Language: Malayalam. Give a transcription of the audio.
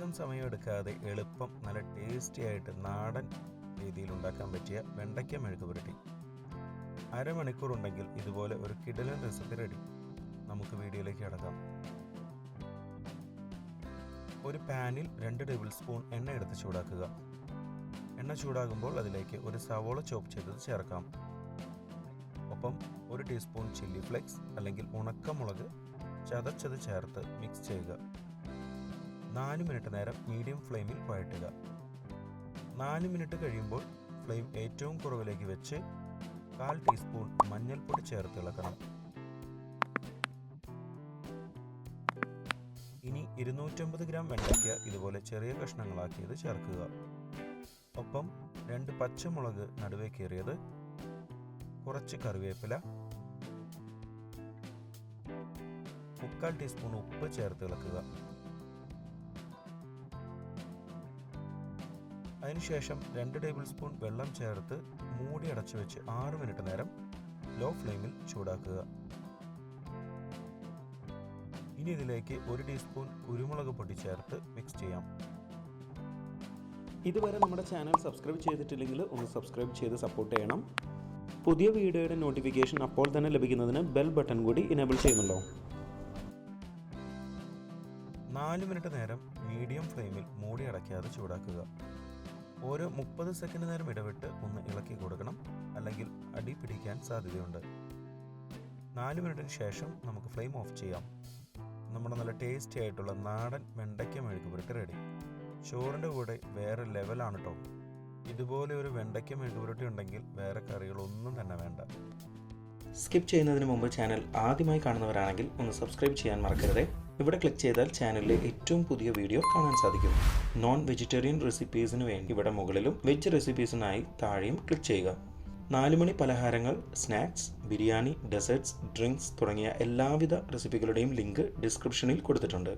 അധികം സമയം എടുക്കാതെ എളുപ്പം നല്ല ടേസ്റ്റി ആയിട്ട് നാടൻ രീതിയിൽ ഉണ്ടാക്കാൻ പറ്റിയ വെണ്ടയ്ക്ക മെഴുക്ക് പുരട്ടി. അരമണിക്കൂർ ഉണ്ടെങ്കിൽ ഇതുപോലെ ഒരു കിടലൻ റെസിപ്പി റെഡി നമുക്ക് വീഡിയോയിലേക്ക് കിടക്കാം. ഒരു പാനിൽ രണ്ട് ടേബിൾ സ്പൂൺ എണ്ണ എടുത്ത് ചൂടാക്കുക. എണ്ണ ചൂടാകുമ്പോൾ അതിലേക്ക് ഒരു സവോള ചോപ്പ് ചെയ്തത് ചേർക്കാം. ഒപ്പം ഒരു ടീസ്പൂൺ ചില്ലി ഫ്ലേക്സ് അല്ലെങ്കിൽ ഉണക്കമുളക് ചതച്ചത് ചേർത്ത് മിക്സ് ചെയ്യുക. നാല് മിനിറ്റ് നേരം മീഡിയം ഫ്ലെയിമിൽ വഴറ്റുക. നാല് മിനിറ്റ് കഴിയുമ്പോൾ ഫ്ലെയിം ഏറ്റവും കുറവിലേക്ക് വെച്ച് കാൽ ടീസ്പൂൺ മഞ്ഞൾപ്പൊടി ചേർത്ത് ഇളക്കണം. ഇനി ഇരുന്നൂറ്റമ്പത് ഗ്രാം വെണ്ടയ്ക്ക ഇതുപോലെ ചെറിയ കഷ്ണങ്ങളാക്കിയത് ചേർക്കുക. ഒപ്പം രണ്ട് പച്ചമുളക് നടുവേ കീറിയത് കുറച്ച് കറിവേപ്പില മുക്കാൽ ടീസ്പൂൺ ഉപ്പ് ചേർത്ത് ഇളക്കുക. അതിനുശേഷം രണ്ട് ടേബിൾ സ്പൂൺ വെള്ളം ചേർത്ത് മൂടി അടച്ചു വെച്ച് ആറ് മിനിറ്റ് നേരം ലോ ഫ്ലെയിമിൽ ചൂടാക്കുക. ഇനി ഇതിലേക്ക് ഒരു ടീസ്പൂൺ കുരുമുളക് പൊടി ചേർത്ത് മിക്സ് ചെയ്യാം. ഇതുവരെ നമ്മുടെ ചാനൽ സബ്സ്ക്രൈബ് ചെയ്തിട്ടില്ലെങ്കിൽ ഒന്ന് സബ്സ്ക്രൈബ് ചെയ്ത് സപ്പോർട്ട് ചെയ്യണം. പുതിയ വീഡിയോയുടെ നോട്ടിഫിക്കേഷൻ അപ്പോൾ തന്നെ ലഭിക്കുന്നതിന് ബെൽ ബട്ടൺ കൂടി ഇനേബിൾ ചെയ്യുന്നുണ്ടോ നാല് മിനിറ്റ് നേരം മീഡിയം ഫ്ലെയിമിൽ മൂടി അടയ്ക്കാതെ ചൂടാക്കുക. ഓരോ മുപ്പത് സെക്കൻഡ് നേരം ഇടവിട്ട് ഒന്ന് ഇളക്കി കൊടുക്കണം. അല്ലെങ്കിൽ അടി പിടിക്കാൻ സാധ്യതയുണ്ട്. നാല് മിനിറ്റിന് ശേഷം നമുക്ക് ഫ്ലെയിം ഓഫ് ചെയ്യാം. നമ്മുടെ നല്ല ടേസ്റ്റി ആയിട്ടുള്ള നാടൻ വെണ്ടയ്ക്ക മെഴുക്ക് പുരട്ടി റെഡി ചോറിന്റെ കൂടെ വേറെ ലെവലാണ് കേട്ടോ ഇതുപോലെ ഒരു വെണ്ടയ്ക്ക മെഴുക്ക് പുരട്ടി ഉണ്ടെങ്കിൽ വേറെ കറികളൊന്നും തന്നെ വേണ്ട. സ്കിപ്പ് ചെയ്യുന്നതിന് മുമ്പ് ചാനൽ ആദ്യമായി കാണുന്നവരാണെങ്കിൽ ഒന്ന് സബ്സ്ക്രൈബ് ചെയ്യാൻ മറക്കരുത്. ഇവിടെ ക്ലിക്ക് ചെയ്താൽ ചാനലിലെ ഏറ്റവും പുതിയ വീഡിയോ കാണാൻ സാധിക്കും. നോൺ വെജിറ്റേറിയൻ റെസിപ്പീസിന് വേണ്ടി ഇവിടെ മുകളിലും വെജ് റെസിപ്പീസിനായി താഴെയും ക്ലിക്ക് ചെയ്യുക. നാലുമണി പലഹാരങ്ങൾ സ്നാക്സ് ബിരിയാണി ഡെസേർട്സ് ഡ്രിങ്ക്സ് തുടങ്ങിയ എല്ലാവിധ റെസിപ്പികളുടെയും ലിങ്ക് ഡിസ്ക്രിപ്ഷനിൽ കൊടുത്തിട്ടുണ്ട്.